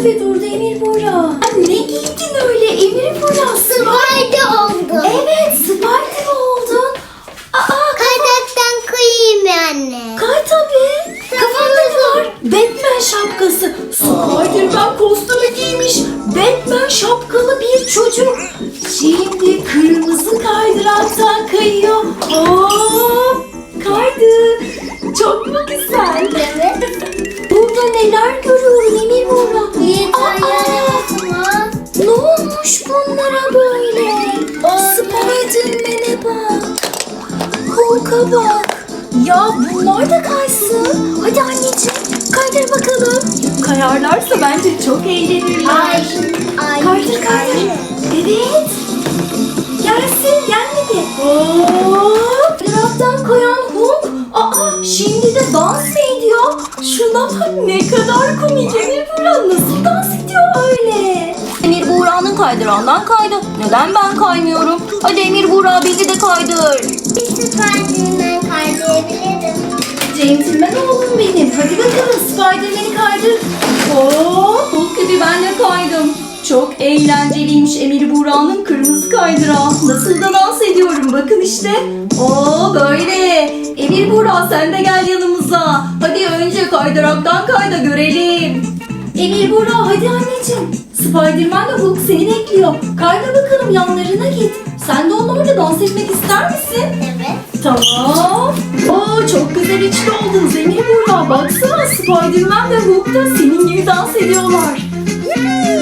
kalktı ve durdu Emir Bora. Ne giydin öyle Emir Bora? Spider oldu. Evet Spider oldun. Aa Kaydıraktan kıyayım anne. kay tabii. Kafanda var? Batman şapkası. Spider-Man kostümü giymiş. Batman şapkalı bir çocuk. Şimdi kırmızı kaydıraktan kayıyor. Hop kaydı. Çok mu güzel? Evet. Burada neler bunlara böyle? Spiderman'e bak. Hulk'a bak. Ya bunlar da kaysın. Hadi anneciğim kaydır bakalım. Kayarlarsa bence çok eğlenirler. Ay, ay, Kaydır kaydır. Evet. Gelsin gelmedi. Hop. Taraftan koyan Hulk. Aa şimdi de dans ediyor? Şuna bak ne kadar komik. Emir Buğra nasıl dans ediyor Kaydırağından kaydı. Neden ben kaymıyorum? Hadi Emir Buğra beni de kaydır. Bir Spiderman kaydırabilirim. Centilmen oğlum benim. Hadi bakalım Spiderman'i kaydır. Hop. Hulk gibi ben de kaydım. Çok eğlenceliymiş Emir Buğra'nın kırmızı kaydırağı. Nasıl da dans ediyorum bakın işte. Oo böyle. Emir Buğra sen de gel yanımıza. Hadi önce kaydıraktan kayda görelim. Emir Buğra hadi anneciğim. Spiderman ve Hulk seni bekliyor. Kayda bakalım yanlarına git. Sen de onlarla dans etmek ister misin? Evet. Tamam. Oo çok güzel içli oldun Zemir Buğra. Baksana Spiderman ve Hulk da senin gibi dans ediyorlar.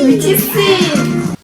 Müthişsin.